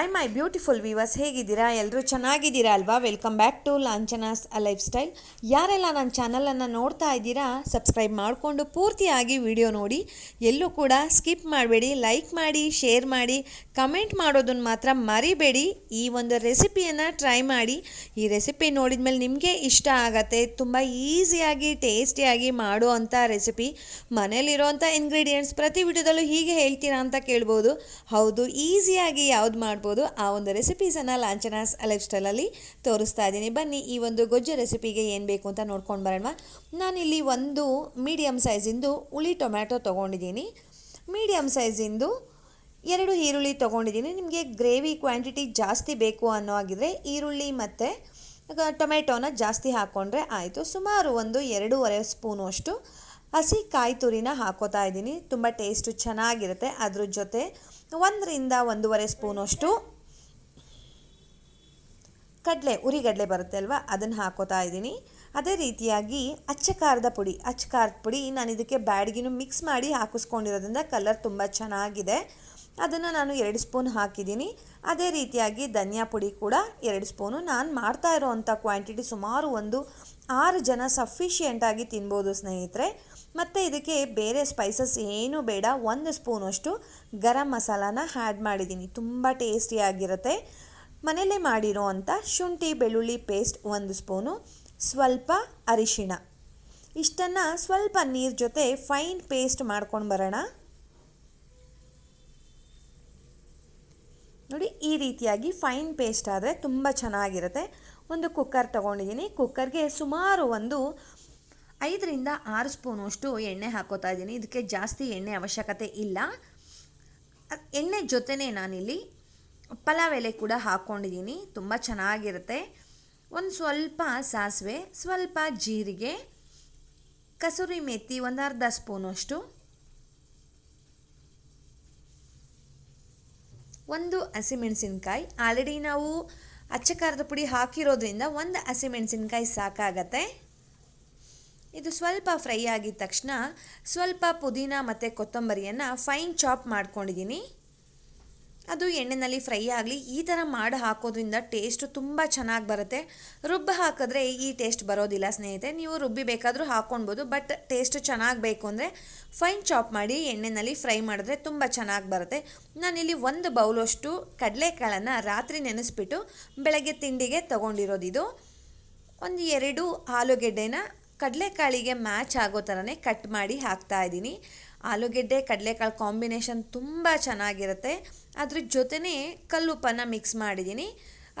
I my beautiful viewers ಹೇಗಿದ್ದೀರಾ? ಎಲ್ಲರೂ ಚೆನ್ನಾಗಿದ್ದೀರಾ ಅಲ್ವಾ? ವೆಲ್ಕಮ್ ಬ್ಯಾಕ್ ಟು ಲಾಂಚನಾಸ್ ಲೈಫ್ ಸ್ಟೈಲ್ ಯಾರೆಲ್ಲ ನನ್ನ ಚಾನಲನ್ನು ನೋಡ್ತಾ ಇದ್ದೀರಾ ಸಬ್ಸ್ಕ್ರೈಬ್ ಮಾಡಿಕೊಂಡು ಪೂರ್ತಿಯಾಗಿ ವಿಡಿಯೋ ನೋಡಿ. ಎಲ್ಲೂ ಕೂಡ ಸ್ಕಿಪ್ ಮಾಡಬೇಡಿ ಲೈಕ್ ಮಾಡಿ ಶೇರ್ ಮಾಡಿ ಕಮೆಂಟ್ ಮಾಡೋದನ್ನು ಮಾತ್ರ ಮರಿಬೇಡಿ. ಈ ಒಂದು ರೆಸಿಪಿಯನ್ನು ಟ್ರೈ ಮಾಡಿ. ಈ ರೆಸಿಪಿ ನೋಡಿದ ಮೇಲೆ ನಿಮಗೆ ಇಷ್ಟ ಆಗತ್ತೆ. ತುಂಬ ಈಸಿಯಾಗಿ ಟೇಸ್ಟಿಯಾಗಿ ಮಾಡುವಂಥ ರೆಸಿಪಿ ಮನೇಲಿರೋವಂಥ ಇಂಗ್ರೀಡಿಯೆಂಟ್ಸ್ ಪ್ರತಿ ವಿಡಿಯೋದಲ್ಲೂ ಹೀಗೆ ಹೇಳ್ತೀರಾ ಅಂತ ಕೇಳ್ಬೋದು. ಹೌದು ಈಸಿಯಾಗಿ ಯಾವ್ದು ಮಾಡ್ಬೋದು. ಆ ಒಂದು ರೆಸಿಪೀಸನ್ನು ಲಾಂಛನಾಸ್ ಲೈಫ್ ಸ್ಟೈಲಲ್ಲಿ ತೋರಿಸ್ತಾ ಇದ್ದೀನಿ. ಬನ್ನಿ, ಈ ಒಂದು ಗೊಜ್ಜು ರೆಸಿಪಿಗೆ ಏನು ಬೇಕು ಅಂತ ನೋಡ್ಕೊಂಡು ಬರೋಣ. ನಾನಿಲ್ಲಿ ಒಂದು ಮೀಡಿಯಮ್ ಸೈಜಿಂದು ಹುಳಿ ಟೊಮ್ಯಾಟೊ ತೊಗೊಂಡಿದ್ದೀನಿ. ಮೀಡಿಯಮ್ ಸೈಜಿಂದು ಎರಡು ಈರುಳ್ಳಿ ತೊಗೊಂಡಿದ್ದೀನಿ. ನಿಮಗೆ ಗ್ರೇವಿ ಕ್ವಾಂಟಿಟಿ ಜಾಸ್ತಿ ಬೇಕು ಅನ್ನೋ ಆಗಿದ್ರೆ ಈರುಳ್ಳಿ ಮತ್ತು ಟೊಮೆಟೊನ ಜಾಸ್ತಿ ಹಾಕ್ಕೊಂಡ್ರೆ ಆಯಿತು. ಸುಮಾರು ಒಂದು ಎರಡೂವರೆ ಸ್ಪೂನು ಅಷ್ಟು ಹಸಿ ಕಾಯಿ ತುರಿನ ಹಾಕೋತಾ ಇದ್ದೀನಿ. ತುಂಬ ಟೇಸ್ಟು ಚೆನ್ನಾಗಿರುತ್ತೆ. ಅದ್ರ ಜೊತೆ ಒಂದರಿಂದ ಒಂದೂವರೆ ಸ್ಪೂನಷ್ಟು ಕಡಲೆ, ಉರಿಗಡಲೆ ಬರುತ್ತೆ ಅಲ್ವಾ? ಅದನ್ನು ಹಾಕೋತಾ ಇದ್ದೀನಿ. ಅದೇ ರೀತಿಯಾಗಿ ಅಚ್ಚ ಖಾರದ ಪುಡಿ ಅಚ್ಚ ಖಾರದ ಪುಡಿ ನಾನು ಇದಕ್ಕೆ ಬ್ಯಾಡ್ಗಿನೂ ಮಿಕ್ಸ್ ಮಾಡಿ ಹಾಕಿಸ್ಕೊಂಡಿರೋದ್ರಿಂದ ಕಲರ್ ತುಂಬ ಚೆನ್ನಾಗಿದೆ. ಅದನ್ನು ನಾನು ಎರಡು ಸ್ಪೂನ್ ಹಾಕಿದ್ದೀನಿ. ಅದೇ ರೀತಿಯಾಗಿ ಧನಿಯಾ ಪುಡಿ ಕೂಡ ಎರಡು ಸ್ಪೂನು. ನಾನು ಮಾಡ್ತಾ ಇರೋವಂಥ ಕ್ವಾಂಟಿಟಿ ಸುಮಾರು ಒಂದು ಆರು ಜನ ಸಫಿಷಿಯೆಂಟಾಗಿ ತಿನ್ಬೋದು ಸ್ನೇಹಿತರೆ. ಮತ್ತು ಇದಕ್ಕೆ ಬೇರೆ ಸ್ಪೈಸಸ್ ಏನೂ ಬೇಡ. ಒಂದು ಸ್ಪೂನಷ್ಟು ಗರಂ ಮಸಾಲಾನ ಆ್ಯಡ್ ಮಾಡಿದ್ದೀನಿ. ತುಂಬ ಟೇಸ್ಟಿಯಾಗಿರುತ್ತೆ ಮನೆಯಲ್ಲೇ ಮಾಡಿರೋ ಅಂಥ ಶುಂಠಿ, ಬೆಳ್ಳುಳ್ಳಿ ಪೇಸ್ಟ್ ಒಂದು ಸ್ಪೂನು ಸ್ವಲ್ಪ ಅರಿಶಿಣ. ಇಷ್ಟನ್ನು ಸ್ವಲ್ಪ ನೀರು ಜೊತೆ ಫೈನ್ ಪೇಸ್ಟ್ ಮಾಡ್ಕೊಂಡು ಬರೋಣ. ನೋಡಿ, ಈ ರೀತಿಯಾಗಿ ಫೈನ್ ಪೇಸ್ಟ್ ಆದರೆ ತುಂಬ ಚೆನ್ನಾಗಿರುತ್ತೆ. ಒಂದು ಕುಕ್ಕರ್ ತೊಗೊಂಡಿದ್ದೀನಿ. ಕುಕ್ಕರ್ಗೆ ಸುಮಾರು ಒಂದು ಐದರಿಂದ ಆರು ಸ್ಪೂನಷ್ಟು ಎಣ್ಣೆ ಹಾಕೋತಾ ಇದ್ದೀನಿ. ಇದಕ್ಕೆ ಜಾಸ್ತಿ ಎಣ್ಣೆ ಅವಶ್ಯಕತೆ ಇಲ್ಲ. ಎಣ್ಣೆ ಜೊತೆನೇ ನಾನಿಲ್ಲಿ ಪಲಾವ್ ಎಲೆ ಕೂಡ ಹಾಕ್ಕೊಂಡಿದ್ದೀನಿ ತುಂಬ ಚೆನ್ನಾಗಿರುತ್ತೆ. ಒಂದು ಸ್ವಲ್ಪ ಸಾಸಿವೆ, ಸ್ವಲ್ಪ ಜೀರಿಗೆ, ಕಸೂರಿ ಮೆತ್ತಿ ಒಂದು ಅರ್ಧ ಸ್ಪೂನಷ್ಟು. ಒಂದು ಹಸಿಮೆಣಸಿನ್ಕಾಯಿ. ಆಲ್ರೆಡಿ ನಾವು ಅಚ್ಚ ಖಾರದ ಪುಡಿ ಹಾಕಿರೋದ್ರಿಂದ ಒಂದು ಹಸಿಮೆಣಸಿನ್ಕಾಯಿ ಸಾಕಾಗತ್ತೆ. ಇದು ಸ್ವಲ್ಪ ಫ್ರೈ ಆಗಿದ ತಕ್ಷಣ ಸ್ವಲ್ಪ ಪುದೀನ ಮತ್ತು ಕೊತ್ತಂಬರಿಯನ್ನು ಫೈನ್ ಚಾಪ್ ಮಾಡ್ಕೊಂಡಿದ್ದೀನಿ. ಅದು ಎಣ್ಣೆಯಲ್ಲಿ ಫ್ರೈ ಆಗಲಿ, ಈ ಥರ ಮಾಡಿ ಹಾಕೋದ್ರಿಂದ ಟೇಸ್ಟು ತುಂಬ ಚೆನ್ನಾಗಿ ಬರುತ್ತೆ. ರುಬ್ಬಿ ಹಾಕಿದ್ರೆ ಈ ಟೇಸ್ಟ್ ಬರೋದಿಲ್ಲ ಸ್ನೇಹಿತರೆ, ನೀವು ರುಬ್ಬಿ ಬೇಕಾದರೂ ಹಾಕ್ಕೊಳ್ಬೋದು ಬಟ್ ಟೇಸ್ಟ್ ಚೆನ್ನಾಗಿ ಬೇಕು ಅಂದರೆ ಫೈನ್ ಚಾಪ್ ಮಾಡಿ ಎಣ್ಣೆಯಲ್ಲಿ ಫ್ರೈ ಮಾಡಿದ್ರೆ ತುಂಬ ಚೆನ್ನಾಗಿ ಬರುತ್ತೆ. ನಾನಿಲ್ಲಿ ಒಂದು ಬೌಲಷ್ಟು ಕಡಲೆಕಾಳನ್ನು ರಾತ್ರಿ ನೆನೆಸ್ಬಿಟ್ಟು ಬೆಳಗ್ಗೆ ತಿಂಡಿಗೆ ತೊಗೊಂಡಿರೋದಿದು ಒಂದು ಎರಡು ಆಲೂಗೆಡ್ಡೆನ ಕಡಲೆಕಾಳಿಗೆ ಮ್ಯಾಚ್ ಆಗೋ ಥರನೇ ಕಟ್ ಮಾಡಿ ಹಾಕ್ತಾ ಇದ್ದೀನಿ. ಆಲೂಗೆಡ್ಡೆ, ಕಡಲೆಕಾಳು ಕಾಂಬಿನೇಷನ್ ತುಂಬ ಚೆನ್ನಾಗಿರುತ್ತೆ. ಅದ್ರ ಜೊತೆನೇ ಕಲ್ಲುಪ್ಪನ್ನು ಮಿಕ್ಸ್ ಮಾಡಿದ್ದೀನಿ.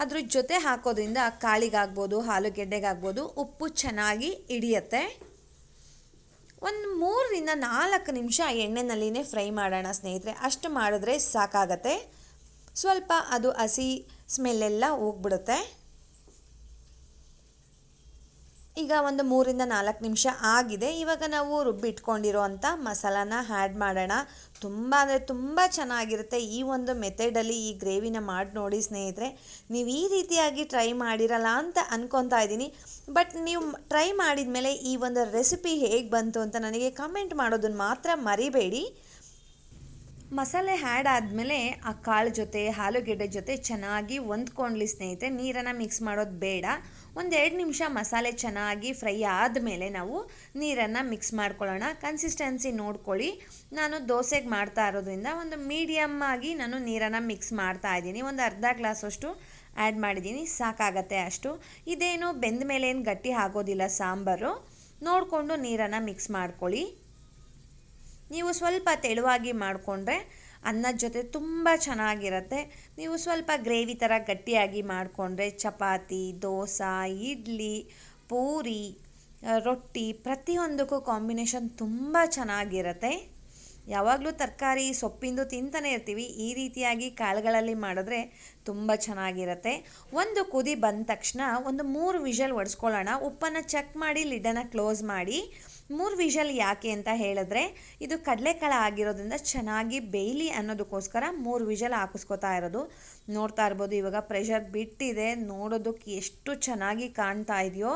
ಅದ್ರ ಜೊತೆ ಹಾಕೋದ್ರಿಂದ ಕಾಳಿಗಾಗ್ಬೋದು, ಆಲೂಗೆಡ್ಡೆಗಾಗ್ಬೋದು, ಉಪ್ಪು ಚೆನ್ನಾಗಿ ಹಿಡಿಯುತ್ತೆ. ಒಂದು ಮೂರರಿಂದ ನಾಲ್ಕು ನಿಮಿಷ ಎಣ್ಣೆನಲ್ಲಿನೇ ಫ್ರೈ ಮಾಡೋಣ ಸ್ನೇಹಿತರೆ. ಅಷ್ಟು ಮಾಡಿದ್ರೆ ಸಾಕಾಗತ್ತೆ. ಸ್ವಲ್ಪ ಅದು ಹಸಿ ಸ್ಮೆಲ್ಲೆಲ್ಲ ಹೋಗ್ಬಿಡುತ್ತೆ. ಈಗ ಒಂದು ಮೂರಿಂದ ನಾಲ್ಕು ನಿಮಿಷ ಆಗಿದೆ. ಇವಾಗ ನಾವು ರುಬ್ಬಿಟ್ಕೊಂಡಿರೋ ಅಂಥ ಮಸಾಲಾನ ಆ್ಯಡ್ ಮಾಡೋಣ. ತುಂಬ ಅಂದರೆ ತುಂಬ ಚೆನ್ನಾಗಿರುತ್ತೆ ಈ ಒಂದು ಮೆಥಡಲ್ಲಿ ಈ ಗ್ರೇವಿನ ಮಾಡಿ ನೋಡಿ ಸ್ನೇಹಿತರೆ. ನೀವು ಈ ರೀತಿಯಾಗಿ ಟ್ರೈ ಮಾಡಿರಲ್ಲ ಅಂತ ಅನ್ಕೊತಾ ಇದ್ದೀನಿ. ಬಟ್ ನೀವು ಟ್ರೈ ಮಾಡಿದ ಮೇಲೆ ಈ ಒಂದು ರೆಸಿಪಿ ಹೇಗೆ ಬಂತು ಅಂತ ನನಗೆ ಕಮೆಂಟ್ ಮಾಡೋದನ್ನು ಮಾತ್ರ ಮರಿಬೇಡಿ. ಮಸಾಲೆ ಹ್ಯಾಡ್ ಆದಮೇಲೆ ಆ ಕಾಳು ಜೊತೆ ಆಲೂಗೆಡ್ಡೆ ಜೊತೆ ಚೆನ್ನಾಗಿ ಹೊಂದ್ಕೊಂಡ್ಲಿ ಸ್ನೇಹಿತರೆ. ನೀರನ್ನು ಮಿಕ್ಸ್ ಮಾಡೋದು ಬೇಡ. ಒಂದು ಎರಡು ನಿಮಿಷ ಮಸಾಲೆ ಚೆನ್ನಾಗಿ ಫ್ರೈ ಆದಮೇಲೆ ನಾವು ನೀರನ್ನು ಮಿಕ್ಸ್ ಮಾಡ್ಕೊಳ್ಳೋಣ. ಕನ್ಸಿಸ್ಟೆನ್ಸಿ ನೋಡ್ಕೊಳ್ಳಿ. ನಾನು ದೋಸೆಗೆ ಮಾಡ್ತಾ ಇರೋದ್ರಿಂದ ಒಂದು ಮೀಡಿಯಮ್ ಆಗಿ ನಾನು ನೀರನ್ನು ಮಿಕ್ಸ್ ಮಾಡ್ತಾ ಇದ್ದೀನಿ. ಒಂದು ಅರ್ಧ ಗ್ಲಾಸಷ್ಟು ಆ್ಯಡ್ ಮಾಡಿದ್ದೀನಿ. ಸಾಕಾಗತ್ತೆ ಅಷ್ಟು. ಇದೇನು ಬೆಂದ ಮೇಲೆ ಏನು ಗಟ್ಟಿ ಆಗೋದಿಲ್ಲ ಸಾಂಬಾರು. ನೋಡಿಕೊಂಡು ನೀರನ್ನು ಮಿಕ್ಸ್ ಮಾಡ್ಕೊಳ್ಳಿ. ನೀವು ಸ್ವಲ್ಪ ತೆಳುವಾಗಿ ಮಾಡಿಕೊಂಡ್ರೆ ಅನ್ನದ ಜೊತೆ ತುಂಬ ಚೆನ್ನಾಗಿರುತ್ತೆ. ನೀವು ಸ್ವಲ್ಪ ಗ್ರೇವಿ ಥರ ಗಟ್ಟಿಯಾಗಿ ಮಾಡಿಕೊಂಡ್ರೆ ಚಪಾತಿ, ದೋಸೆ, ಇಡ್ಲಿ, ಪೂರಿ ರೊಟ್ಟಿ ಪ್ರತಿಯೊಂದಕ್ಕೂ ಕಾಂಬಿನೇಷನ್ ತುಂಬ ಚೆನ್ನಾಗಿರುತ್ತೆ. ಯಾವಾಗಲೂ ತರಕಾರಿ ಸೊಪ್ಪಿಂದು ತಿಂತಾನೆ ಇರ್ತೀವಿ. ಈ ರೀತಿಯಾಗಿ ಕಾಳುಗಳಲ್ಲಿ ಮಾಡಿದ್ರೆ ತುಂಬ ಚೆನ್ನಾಗಿರುತ್ತೆ. ಒಂದು ಕುದಿ ಬಂದ ತಕ್ಷಣ ಒಂದು ಮೂರು ವಿಷಲ್ ಒಡಿಸ್ಕೊಳ್ಳೋಣ. ಉಪ್ಪನ್ನು ಚೆಕ್ ಮಾಡಿ ಲಿಡನ್ನು ಕ್ಲೋಸ್ ಮಾಡಿ ಮೂರು ವಿಷಲ್ ಯಾಕೆ ಅಂತ ಹೇಳಿದ್ರೆ, ಇದು ಕಡಲೆಕಾಳು ಆಗಿರೋದ್ರಿಂದ ಚೆನ್ನಾಗಿ ಬೇಯಲಿ ಅನ್ನೋದಕ್ಕೋಸ್ಕರ ಮೂರು ವಿಷಲ್ ಹಾಕಿಸ್ಕೊತಾ ಇರೋದು. ನೋಡ್ತಾ ಇರ್ಬೋದು, ಇವಾಗ ಪ್ರೆಷರ್ ಬಿಟ್ಟಿದೆ, ನೋಡೋದಕ್ಕೆ ಎಷ್ಟು ಚೆನ್ನಾಗಿ ಕಾಣ್ತಾ ಇದೆಯೋ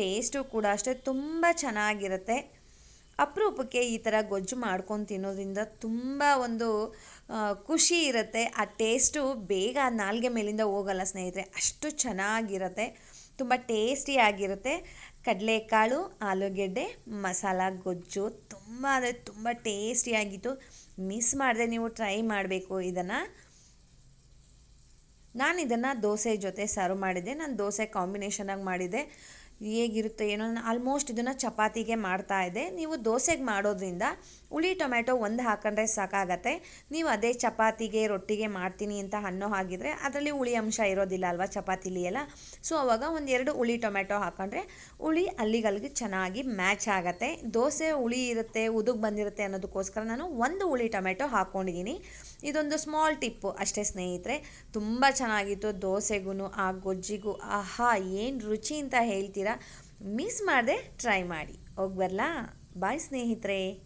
ಟೇಸ್ಟು ಕೂಡ ಅಷ್ಟೇ ತುಂಬ ಚೆನ್ನಾಗಿರುತ್ತೆ. ಅಪರೂಪಕ್ಕೆ ಈ ಥರ ಗೊಜ್ಜು ಮಾಡ್ಕೊಂಡು ತಿನ್ನೋದ್ರಿಂದ ತುಂಬ ಒಂದು ಖುಷಿ ಇರುತ್ತೆ. ಆ ಟೇಸ್ಟು ಬೇಗ ನಾಲ್ಗೆ ಮೇಲಿಂದ ಹೋಗಲ್ಲ ಸ್ನೇಹಿತರೆ, ಅಷ್ಟು ಚೆನ್ನಾಗಿರುತ್ತೆ. ತುಂಬ ಟೇಸ್ಟಿಯಾಗಿರುತ್ತೆ ಕಡಲೆಕಾಳು, ಆಲೂಗೆಡ್ಡೆ, ಮಸಾಲ, ಗೊಜ್ಜು ತುಂಬ ಅಂದರೆ ತುಂಬ ಟೇಸ್ಟಿಯಾಗಿತ್ತು ಮಿಸ್ ಮಾಡದೆ ನೀವು ಟ್ರೈ ಮಾಡಬೇಕು ಇದನ್ನು. ನಾನು ಇದನ್ನು ದೋಸೆ ಜೊತೆ ಸರ್ವ್ ಮಾಡಿದ್ದೆ. ನಾನು ದೋಸೆ ಕಾಂಬಿನೇಷನಾಗಿ ಮಾಡಿದ್ದೆ. ಹೇಗಿರುತ್ತೆ ಏನೋ ನಾನು ಆಲ್ಮೋಸ್ಟ್ ಇದನ್ನು ಚಪಾತಿಗೆ ಮಾಡ್ತಾ ಇದೆ ನೀವು ದೋಸೆಗೆ ಮಾಡೋದ್ರಿಂದ ಹುಳಿ, ಟೊಮ್ಯಾಟೊ ಒಂದು ಹಾಕೊಂಡ್ರೆ ಸಾಕಾಗತ್ತೆ. ನೀವು ಅದೇ ಚಪಾತಿಗೆ, ರೊಟ್ಟಿಗೆ ಮಾಡ್ತೀನಿ ಅಂತ ಅನ್ನೋ ಹಾಗಿದ್ರೆ ಅದರಲ್ಲಿ ಹುಳಿ ಅಂಶ ಇರೋದಿಲ್ಲ ಅಲ್ವಾ ಚಪಾತಿಲಿ ಎಲ್ಲ. ಸೊ ಅವಾಗ ಒಂದೆರಡು ಹುಳಿ, ಟೊಮ್ಯಾಟೊ ಹಾಕೊಂಡ್ರೆ ಹುಳಿ ಅಲ್ಲಿಗಲ್ಲಿಗೆ ಚೆನ್ನಾಗಿ ಮ್ಯಾಚ್ ಆಗುತ್ತೆ. ದೋಸೆ ಹುಳಿ ಇರುತ್ತೆ, ಉದುಗ್ ಬಂದಿರುತ್ತೆ ಅನ್ನೋದಕ್ಕೋಸ್ಕರ ನಾನು ಒಂದು ಹುಳಿ, ಟೊಮ್ಯಾಟೊ ಹಾಕ್ಕೊಂಡಿದ್ದೀನಿ ಇದೊಂದು ಸ್ಮಾಲ್ ಟಿಪ್ಪು ಅಷ್ಟೇ ಸ್ನೇಹಿತರೆ. ತುಂಬ ಚೆನ್ನಾಗಿತ್ತು ದೋಸೆಗೂ ಆ ಗೊಜ್ಜಿಗೂ. ಆಹಾ, ಏನು ರುಚಿ ಅಂತ ಹೇಳ್ತೀರಾ ಮಿಸ್ ಮಾಡದೆ ಟ್ರೈ ಮಾಡಿ. ಹೋಗ್ಬರ್ಲಾ ಬರಲಾ? ಬಾಯ್ ಸ್ನೇಹಿತರೆ.